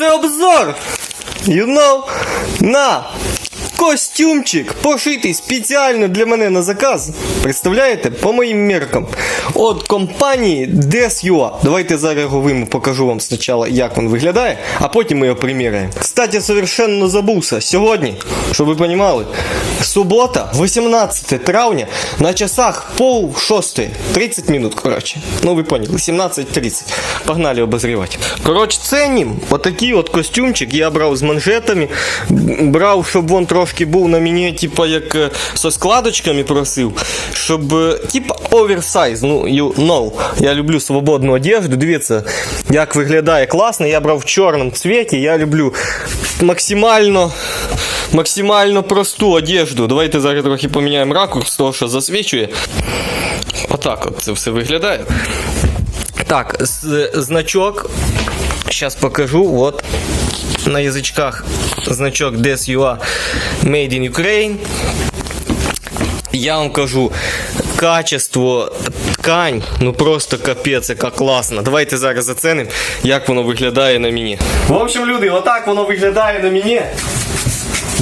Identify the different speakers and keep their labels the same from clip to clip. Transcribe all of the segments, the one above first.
Speaker 1: Це обзор! You know? На! Костюмчик пошитий спеціально для мене на заказ. Представляєте? По моїм міркам. От компанії DES.UA. Давайте зараз його вийму, покажу вам спочатку, як він виглядає, а потім ми його приміряємо. Кстати, совершенно забувся. Сьогодні, щоб ви розуміли, субота, 18 травня, на часах пол шостої. 30 минут, коротше. Ну ви поняли, 17.30. Погнали обозрівати. Коротше, ценім. Отакий от костюмчик я брав з манжетами. Брав, щоб він трошки був на мені, типа, як е, со складочками просив. Щоб, е, типа, оверсайз. Ну, you know. Я люблю свободну одежду. Дивіться, як виглядає класно. Я брав в чорному цвіті. Я люблю максимально. Максимально просту одежду. Давайте зараз трохи поміняємо ракурс, того, що засвічує. Отак от це все виглядає. Так, з- значок. Сейчас покажу. Вот на язычках значок DSUA Made in Ukraine. Я вам кажу, качество, ткань, ну просто капець, яка класна. Давайте зараз зацінимо, як воно виглядає на мені. В общем, люди, отак воно виглядає на мені.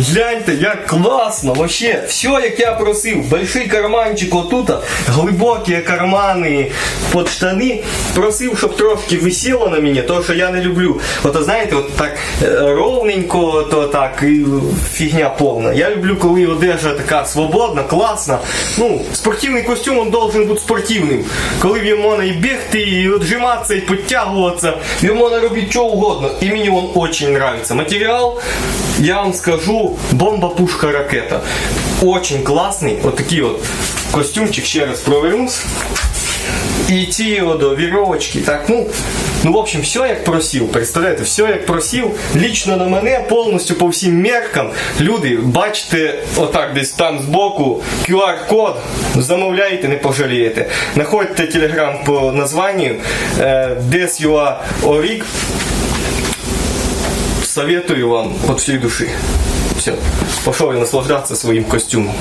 Speaker 1: Гляньте, як класно, вообще, все як я просив. Больший карманчик отут, глибокі кармани під штани. Просив, щоб трошки висіло на мені, тому що я не люблю. Ото знаєте, от так е, ровненько, то так і фігня повна. Я люблю, коли одежа така свободна, класна. Ну, спортивний костюм він должен бути спортивним. Коли він можна і бігти, і віджиматися, і підтягуватися, він можна робити що угодно. І мені він дуже подобається. Матеріал, я вам скажу, бомба, пушка, ракета. Очень класний. От такий от костюмчик, ще раз провернусь. І ці от віровочки, так, ну, ну, в общем, все як просив, представляєте, все як просив, лічно на мене, повністю по всім меркам. Люди, бачите, отак десь там збоку, QR-код, замовляйте, не пожалієте. Находьте телеграм по названню е, DES.UA Orig. Советую вам от всей души. Все, пошел я наслаждаться своим костюмом.